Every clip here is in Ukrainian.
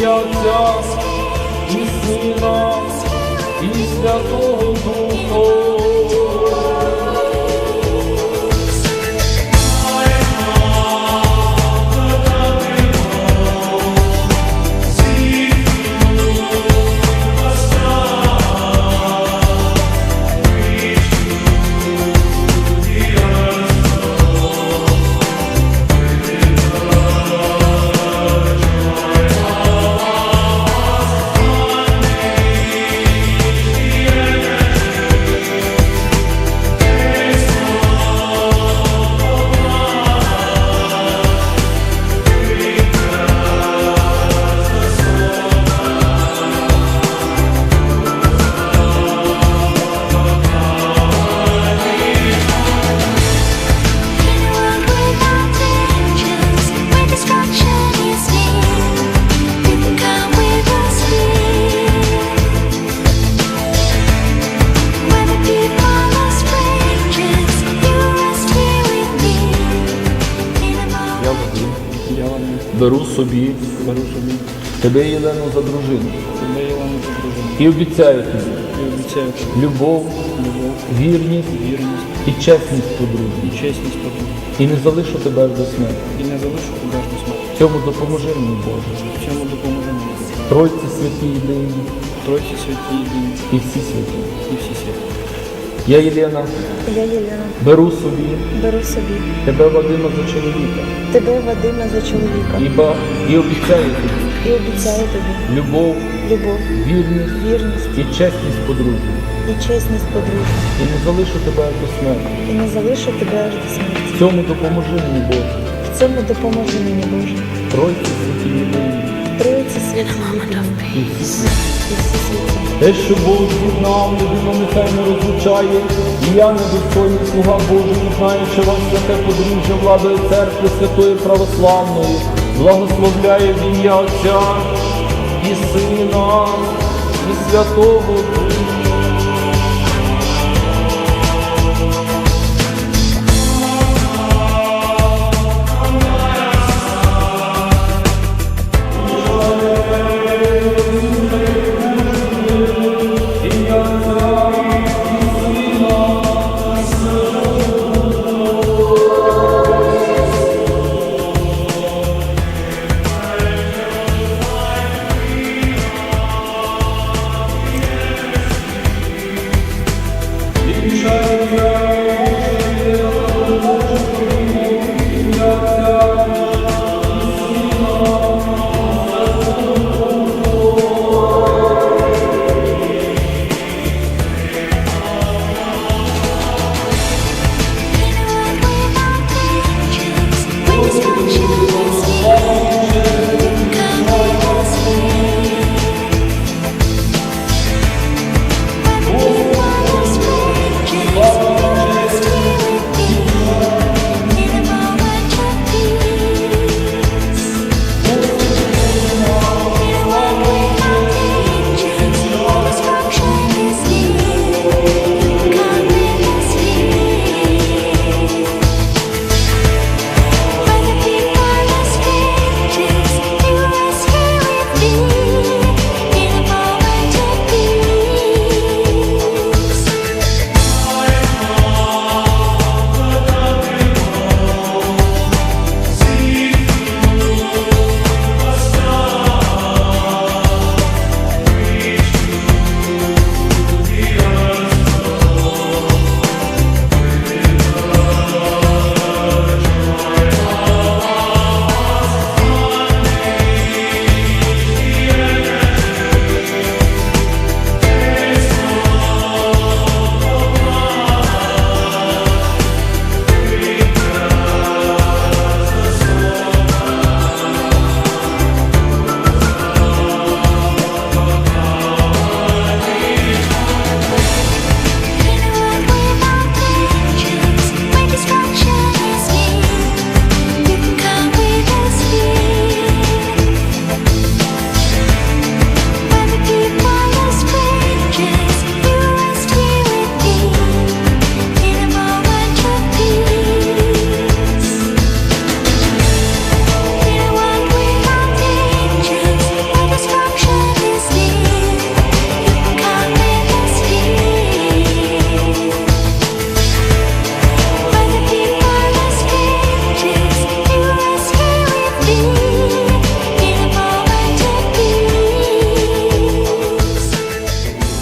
ім'я Отця і Сина, і Святого Духа. Собі беру собі тебе, Єлену, за дружину тебе Єлену за дружину і обіцяю тобі і обіцяю тобі любов, любов, вірність вірність і чесність подружжя. і чесність подруги. І не залишу тебе аж до смерті. І не залишу тебе аж до смерті. В цьому допоможи мені, Боже. В цьому допоможе мені. Тройці святі єдині Тройці святі єдині і всі святі. і всі святі. Я, Єлена, Я Єлена, беру собі. Беру собі. Тебе, Вадима, за чоловіка. Тебе, Вадима, за чоловіка. І, і обіцяю тобі. І обіцяю тобі. Любов, любов, вірність вірність. і чесність подружжя. і чесність подружжя, І не залишу тебе аж до смерті. і не залишу тебе аж до смерті. В цьому допоможи мені, Боже. В цьому допоможе мені Боже. Тройці святі єдині Те, що Бог нам, людину нехай не розлучає, і я не достойний слуга Божий, знаючи знаю, вас святе подружжя владою церкви Святої Православної, благословляє в ім'я Отця і Сина, і Святого Духа. Shine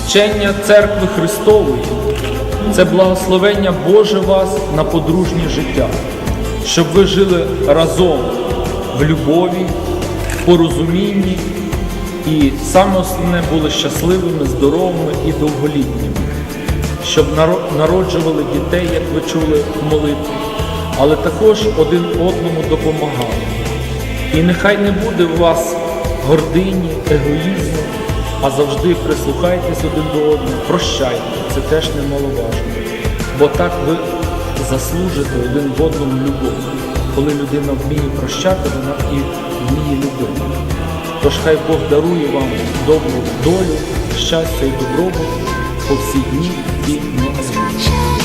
Вчення церкви Христової це благословення Боже вас на подружнє життя, щоб ви жили разом в любові, порозумінні і саме основне були щасливими, здоровими і довголітніми, щоб народжували дітей, як ви чули в молитві, але також один одному допомагали. І нехай не буде у вас гордині, егоїзму, а завжди прислухайтесь один до одного, прощайте, це теж немаловажно. Бо так ви заслужите один в одному любов. Коли людина вміє прощати, вона і вміє любити. Тож хай Бог дарує вам добру долю, щастя і добробут по всі дні і на